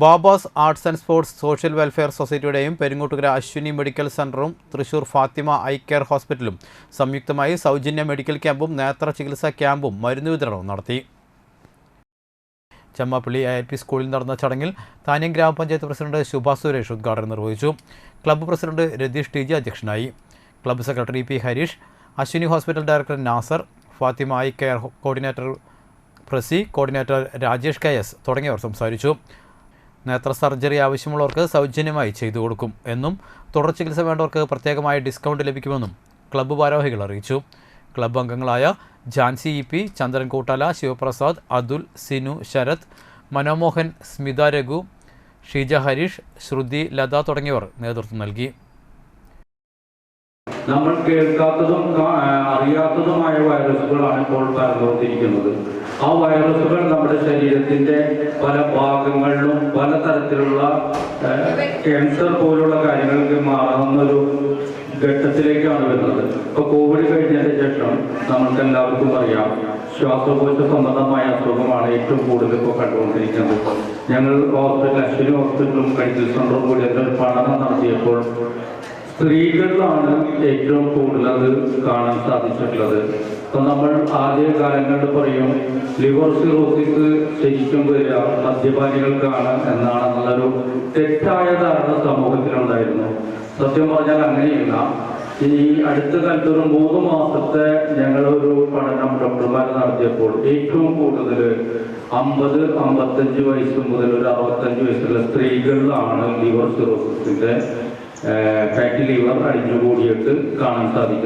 Babas arts and sports social welfare സൊസൈറ്റിയുടെയും Peringottukara Ashwini medical സെന്ററും Thrissur Fathima eye care ഹോസ്പിറ്റലും സംയുക്തമായി സൗജന്യ മെഡിക്കൽ ക്യാമ്പും നേത്ര ചികിത്സാ ക്യാമ്പും മരുന്ന് വിതരണവും നടത്തി. ചെമ്മാപ്പള്ളി ഐ പി സ്കൂളിൽ നടന്ന ചടങ്ങിൽ താന്യം ഗ്രാമപഞ്ചായത്ത് പ്രസിഡന്റ് ശുഭാസ് സുരേഷ് ഉദ്ഘാടനം നിർവഹിച്ചു. Club president Ratheesh T G അധ്യക്ഷനായി. Club secretary P Harish Ashwini hospital director Nasar Fathima eye care coordinator പ്രസി കോർഡിനേറ്റർ രാജേഷ് കെ എസ് തുടങ്ങിയവർ സംസാരിച്ചു. നേത്ര സർജറി ആവശ്യമുള്ളവർക്ക് സൗജന്യമായി ചെയ്തു കൊടുക്കും എന്നും തുടർ ചികിത്സ വേണ്ടവർക്ക് പ്രത്യേകമായി ഡിസ്കൗണ്ട് ലഭിക്കുമെന്നും ക്ലബ്ബ് ഭാരവാഹികൾ അറിയിച്ചു. ക്ലബ്ബ് അംഗങ്ങളായ ജാൻസി ഇ പി ചന്ദ്രൻ കൂട്ടാല ശിവപ്രസാദ് അതുൽ സിനു ശരത് മനോമോഹൻ സ്മിത രഘു ഷീജ ഹരീഷ് ശ്രുതി ലത തുടങ്ങിയവർ നേതൃത്വം നൽകി. നമ്മൾ കേൾക്കാത്തതും അറിയാത്തതുമായ വൈറസുകളാണ് ഇപ്പോൾ പരന്നുകൊണ്ടിരിക്കുന്നത്. ആ വൈറസുകൾ നമ്മുടെ ശരീരത്തിന്റെ പല ഭാഗങ്ങളിലും പലതരത്തിലുള്ള ക്യാൻസർ പോലുള്ള കാര്യങ്ങൾക്ക് മാറാവുന്ന ഒരു ഘട്ടത്തിലേക്കാണ് വരുന്നത്. ഇപ്പൊ കോവിഡ് കഴിഞ്ഞതിന് ശേഷം നമ്മൾക്ക് എല്ലാവർക്കും അറിയാം ശ്വാസകോശ സംബന്ധമായ അസുഖമാണ് ഏറ്റവും കൂടുതൽ ഇപ്പോൾ കണ്ടുകൊണ്ടിരിക്കുന്നത്. ഞങ്ങൾ ഹോസ്പിറ്റൽ അശ്വിനി ഹോസ്പിറ്റലും മെഡിക്കൽ സെന്ററും കൂടി അതിന്റെ ഒരു പഠനം നടത്തിയപ്പോൾ സ്ത്രീകളിലാണ് ഏറ്റവും കൂടുതൽ അത് കാണാൻ സാധിച്ചിട്ടുള്ളത്. അപ്പൊ നമ്മൾ ആദ്യ കാലങ്ങളിൽ പറയും ലിവർ സിറോസിസ് ശരിക്കും വരിക മദ്യപാനികൾക്കാണ് എന്നാണെന്നുള്ളൊരു തെറ്റായ ധാരണ സമൂഹത്തിലുണ്ടായിരുന്നു. സത്യം പറഞ്ഞാൽ അങ്ങനെയല്ല. ഈ അടുത്ത കാലത്ത് ഒരു മൂന്ന് മാസത്തെ ഞങ്ങളൊരു പഠനം ഡോക്ടർമാർ നടത്തിയപ്പോൾ ഏറ്റവും കൂടുതൽ അമ്പത് അമ്പത്തഞ്ച് വയസ്സ് മുതൽ ഒരു അറുപത്തഞ്ച് വയസ്സുള്ള സ്ത്രീകളിലാണ് ലിവർ സിറോസിന്റെ ഫാറ്റി ലിവർ അടിഞ്ഞുകൂടിയിട്ട് കാണാൻ സാധിക്കുന്നത്.